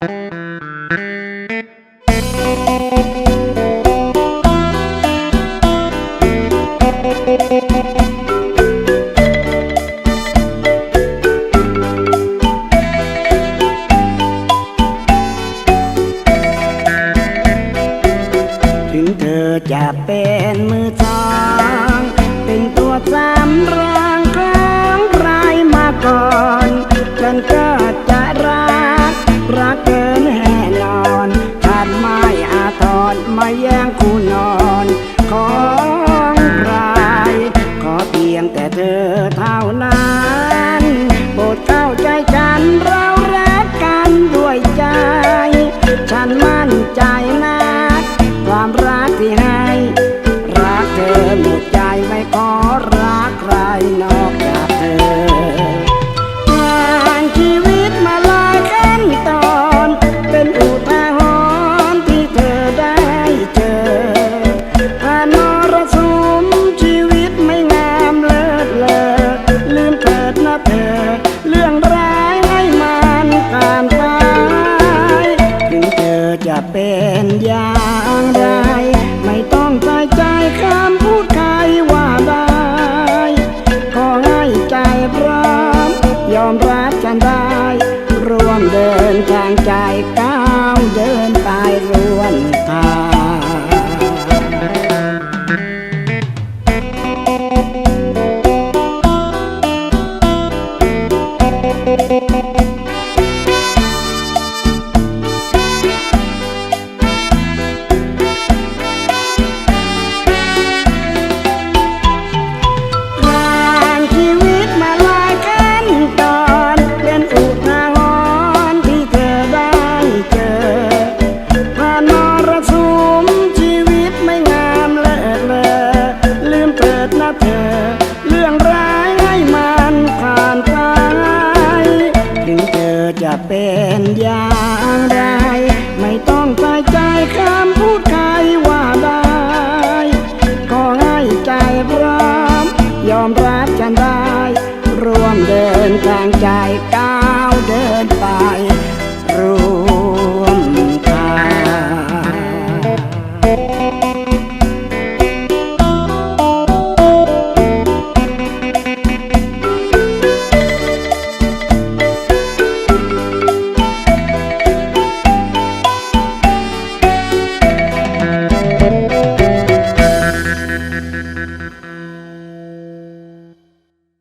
ถึงเธอจะเป็น อาตอนมาแย่งคู่นอนของใครขอเพียงแต่เธอเท่านั้นโปรดเข้าใจฉันเรารักกันด้วยใจ ฉันมั่นใจนะ ความรักที่ให้ รักเธอหมดใจ จะเป็นอย่างไร ไม่ต้องใส่ใจคำพูดใครว่าได้ขอให้ใจพร้อมยอมรับฉันได้ ร่วมเดินทางใจก้าวเดินไปร่วมทาง อ